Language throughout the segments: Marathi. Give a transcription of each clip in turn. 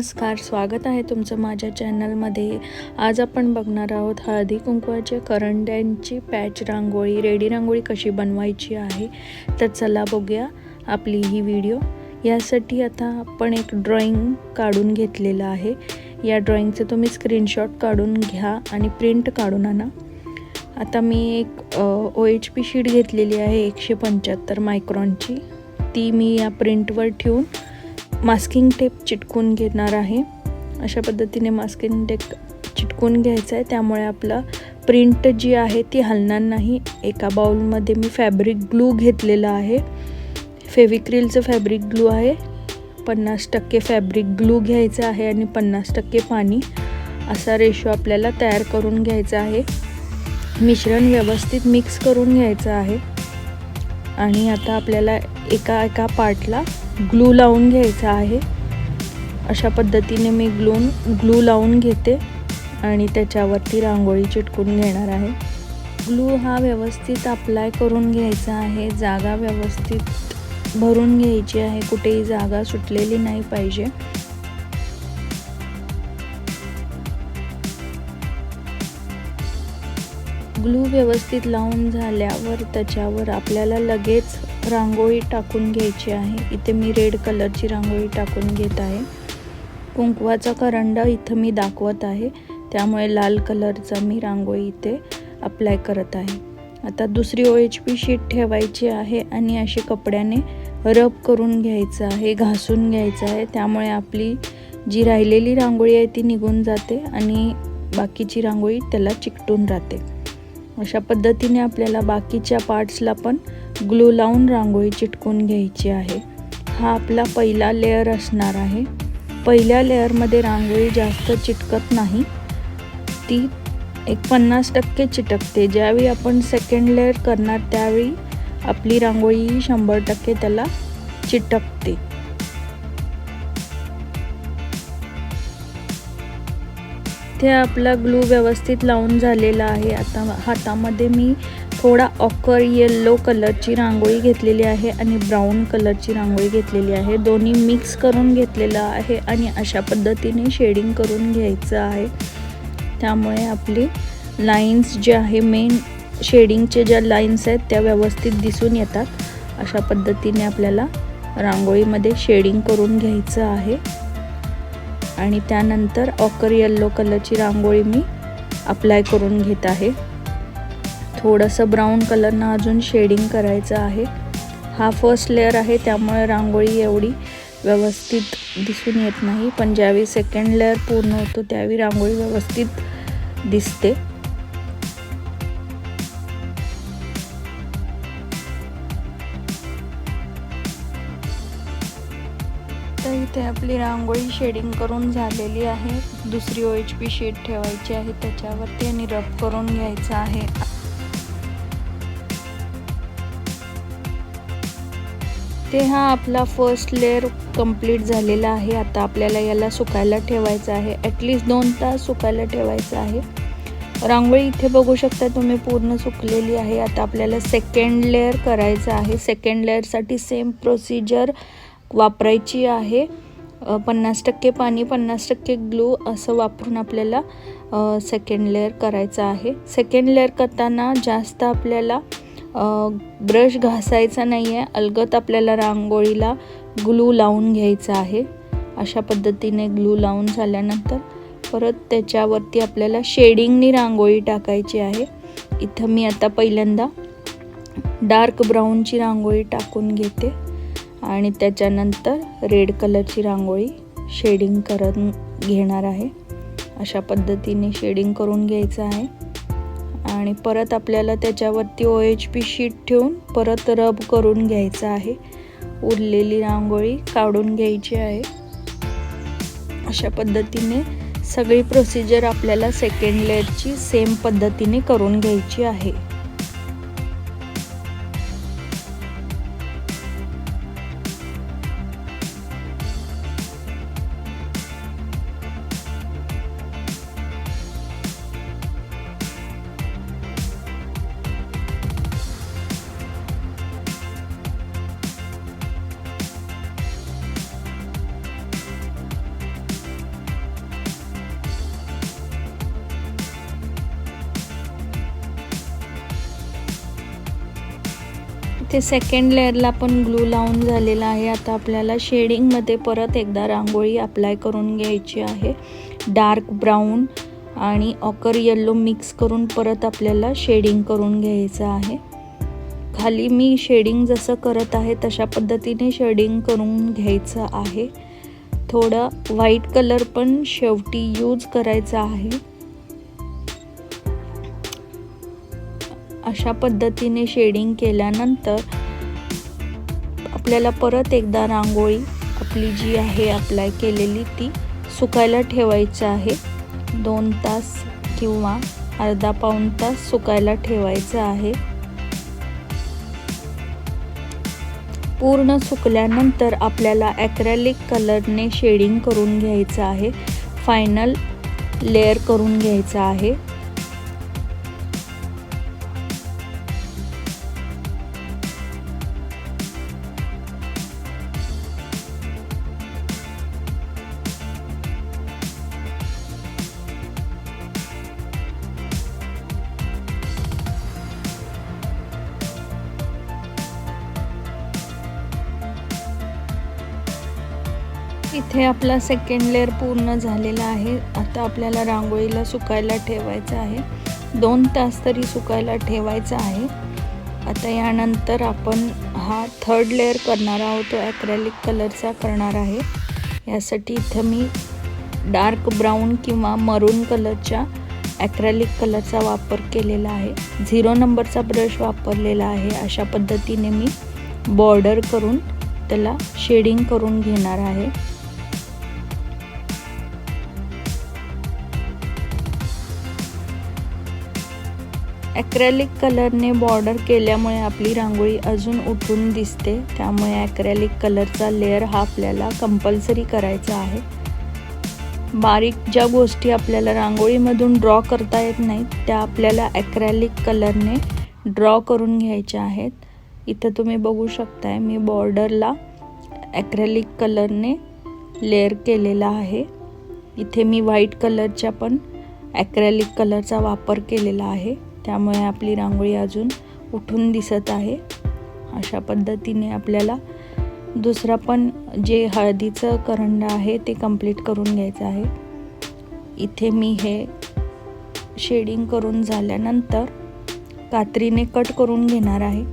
नमस्कार स्वागत आहे तुमचं माझ्या चॅनलमध्ये. आज आपण बघणार आहोत हळदी कुंकवाच्या करंड्यांची पॅच रांगोळी. रेडी रांगोळी कशी बनवायची आहे तर चला बघूया आपली ही व्हिडिओ. यासाठी आता आपण एक ड्रॉइंग काढून घेतलेलं आहे. या ड्रॉइंगचं तुम्ही स्क्रीनशॉट काढून घ्या आणि प्रिंट काढून आणा. आता मी एक ओ एच पी शीट घेतलेली आहे एकशे पंच्याहत्तर मायक्रॉनची ती मी या प्रिंटवर ठेवून मास्किंग टेप चिटकून घेणार आहे. अशा पद्धतीने मास्किंग टेप चिटकून घ्यायचं आहे. त्यामुळे आपलं प्रिंट जी आहे ती हलणार नाही. एका बाउलमध्ये मी फॅब्रिक ग्लू घेतलेलं आहे. फेविक्रिलचं फॅब्रिक ग्लू आहे. पन्नास टक्के फॅब्रिक ग्लू घ्यायचं आहे आणि पन्नास टक्के पाणी असा रेशो आपल्याला तयार करून घ्यायचा आहे. मिश्रण व्यवस्थित मिक्स करून घ्यायचं आहे. आणि आता आपल्याला एका एका पार्टला ग्लू लावून घ्यायचा आहे. अशा पद्धतीने मी ग्लून ग्लू लावून घेते आणि त्याच्यावरती रांगोळी चिटकून घेणार आहे. ग्लू हा व्यवस्थित अप्लाय करून घ्यायचा आहे. जागा व्यवस्थित भरून घ्यायची आहे. कुठेही जागा सुटलेली नाही पाहिजे. ग्लू व्यवस्थित लावून झाल्यावर त्याच्यावर आपल्याला लगेच रांगोळी टाकून घ्यायची आहे. इथे मी रेड कलरची रांगोळी टाकून घेत आहे. कुंकवाचा करंडा इथं मी दाखवत आहे. त्यामुळे लाल कलरचा मी रांगोळी इथे अप्लाय करत आहे. आता दुसरी ओ एच पी शीट ठेवायची आहे आणि अशी कपड्याने रब करून घ्यायचं आहे घासून घ्यायचं आहे. त्यामुळे आपली जी राहिलेली रांगोळी आहे ती निघून जाते आणि बाकीची रांगोळी त्याला चिकटून राहते. अशा पद्धतीने आपल्याला बाकीच्या पार्ट्सला पण ग्लू लावून रांगोळी चिटकून घ्यायची आहे. हा आपला पहिला लेअर असणार आहे. पहिल्या लेअरमध्ये रांगोळी जास्त चिटकत नाही. ती एक पन्नास टक्के चिटकते. ज्यावेळी आपण सेकंड लेअर करणार त्यावेळी आपली रांगोळी ही शंभर टक्के त्याला चिटकते. इथे आपला ग्लू व्यवस्थित लावून झालेला आहे. आता हातामध्ये मी थोडा ऑकर येल्लो कलरची रांगोळी घेतलेली आहे आणि ब्राऊन कलरची रांगोळी घेतलेली आहे. दोन्ही मिक्स करून घेतलेलं आहे आणि अशा पद्धतीने शेडिंग करून घ्यायचं आहे. त्यामुळे आपली लाईन्स जे आहे मेन शेडिंगचे ज्या लाईन्स आहेत त्या व्यवस्थित दिसून येतात. अशा पद्धतीने आपल्याला रांगोळीमध्ये शेडिंग करून घ्यायचं आहे. आणि त्यानंतर ऑकर येल्लो कलरची रांगोळी मी अप्लाय करून घेत आहे. थोडंसं ब्राऊन कलरनं अजून शेडिंग करायचं आहे. हा फर्स्ट लेअर आहे त्यामुळे रांगोळी एवढी व्यवस्थित दिसून येत नाही. पण ज्यावेळी सेकंड लेअर पूर्ण होतो त्यावेळी रांगोळी व्यवस्थित दिसते. आता इथे आपली रांगोळी शेडिंग करून झालेली आहे. दुसरी ओ एच पी शीट ठेवायची आहे. त्याच्यावरती आणि रब करून घ्यायचं आहे. ते हा आपला फर्स्ट लेअर कंप्लीट झालेला आहे. आता आपल्याला याला सुकायला ठेवायचं आहे. ॲटलिस्ट दोन तास सुकायला ठेवायचं आहे. रांगोळी इथे बघू शकता तुम्ही पूर्ण सुकलेली आहे. आता आपल्याला सेकंड लेअर करायचं आहे. सेकंड लेअरसाठी सेम प्रोसिजर वापरायची आहे. पन्नास टक्के पाणी पन्नास टक्के ग्लू असं वापरून आपल्याला सेकंड लेअर करायचं आहे. सेकंड लेअर करताना जास्त आपल्याला ब्रश घासायचा नाही आहे अलगत आपल्याला रांगोळीला ग्लू लावून घ्यायचा आहे. अशा पद्धतीने ग्लू लावून झाल्यानंतर परत त्याच्यावरती आपल्याला शेडिंगनी रांगोळी टाकायची आहे. इथं मी आता पहिल्यांदा डार्क ब्राऊनची रांगोळी टाकून घेते. आणि त्याच्यानंतर रेड कलरची रांगोळी शेडिंग करून घेणार आहे. अशा पद्धतीने शेडिंग करून घ्यायचं आहे. आणि परत आपल्याला त्याच्यावरती ओ एच पी शीट ठेवून परत रब करून घ्यायचं आहे. उरलेली रांगोळी काढून घ्यायची आहे. अशा पद्धतीने सगळी प्रोसिजर आपल्याला सेकंड लेअरची सेम पद्धतीने करून घ्यायची आहे. इथे सेकंड लेअरला पण ग्लू लावून झालेला आहे. आता आपल्याला शेडिंगमध्ये परत एकदा रांगोळी अप्लाय करून घ्यायची आहे. डार्क ब्राऊन आणि ऑकर येल्लो मिक्स करून परत आपल्याला शेडिंग करून घ्यायचं आहे. खाली मी शेडिंग जसं करत आहे तशा पद्धतीने शेडिंग करून घ्यायचं आहे. थोडं व्हाईट कलर पण शेवटी यूज करायचा आहे. अशा पद्धतीने शेडिंग केल्यानंतर आपल्याला परत एकदा रांगोळी आपली जी आहे अप्लाय केलेली ती सुकायला ठेवायचं आहे. दोन तास किंवा अर्धा पाऊण तास सुकायला ठेवायचं आहे. पूर्ण सुकल्यानंतर आपल्याला ॲक्रॅलिक कलरने शेडिंग करून घ्यायचं आहे. फायनल लेअर करून घ्यायचं आहे. इथे आपला सेकंड लेअर पूर्ण झालेला आहे. आता आपल्याला रांगोळीला सुकायला ठेवायचं आहे. दोन तास तरी सुकायला ठेवायचं आहे. आता यानंतर आपण हा थर्ड लेअर करणार आहोत. तो ॲक्रेलिक कलरचा करणार आहे. यासाठी इथं मी डार्क ब्राऊन किंवा मरून कलरच्या ॲक्रॅलिक कलरचा वापर केलेला आहे. झिरो नंबरचा ब्रश वापरलेला आहे. अशा पद्धतीने मी बॉर्डर करून त्याला शेडिंग करून घेणार आहे. ॲक्रेलिक कलरने बॉर्डर केल्यामुळे आपली रांगोळी अजून उठून दिसते. त्यामुळे ॲक्रेलिक कलरचा लेअर हा आपल्याला कंपल्सरी करायचा आहे. बारीक ज्या गोष्टी आपल्याला रांगोळीमधून ड्रॉ करता येत नाहीत त्या आपल्याला ॲक्रेलिक कलरने ड्रॉ करून घ्यायच्या आहेत. इथं तुम्ही बघू शकताय मी बॉर्डरला ॲक्रेलिक कलरने लेअर केलेला आहे. इथे मी व्हाईट कलरच्या पण ॲक्रेलिक कलरचा वापर केलेला आहे. त्यामुळे आपली रांगोळी अजून उठून दिसत आहे. अशा पद्धतीने आपल्याला दुसरा पण जे हळदीचं करंड आहे ते कंप्लीट करून घ्यायचं आहे. इथे मी हे शेडिंग करून झाल्यानंतर कात्रीने कट करून घेणार आहे.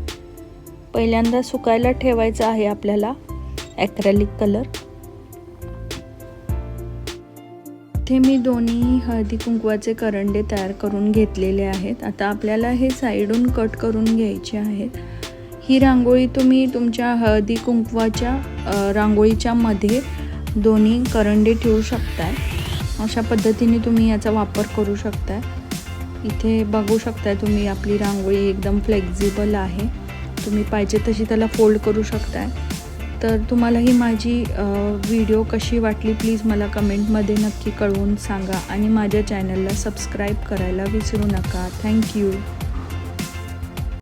पहिल्यांदा सुकायला ठेवायचं आहे आपल्याला ॲक्रॅलिक कलर इथे मी दोन्ही हळदी कुंकवाचे करंडे तयार करून घेतलेले आहेत. आता आपल्याला हे साईडून कट करून घ्यायचे आहेत. ही रांगोळी तुम्ही तुमच्या हळदी कुंकवाच्या रांगोळीच्या मध्ये दोन्ही करंडे ठेवू शकताय. अशा पद्धतीने तुम्ही याचा वापर करू शकताय. इथे बघू शकताय तुम्ही आपली रांगोळी एकदम फ्लेक्झिबल आहे. तुम्ही पाहिजे तशी त्याला फोल्ड करू शकताय. तर तुम्हाला ही माझी व्हिडिओ कशी वाटली प्लीज मला कमेंटमध्ये नक्की कळवून सांगा आणि माझ्या चॅनलला सबस्क्राईब करायला विसरू नका. थँक्यू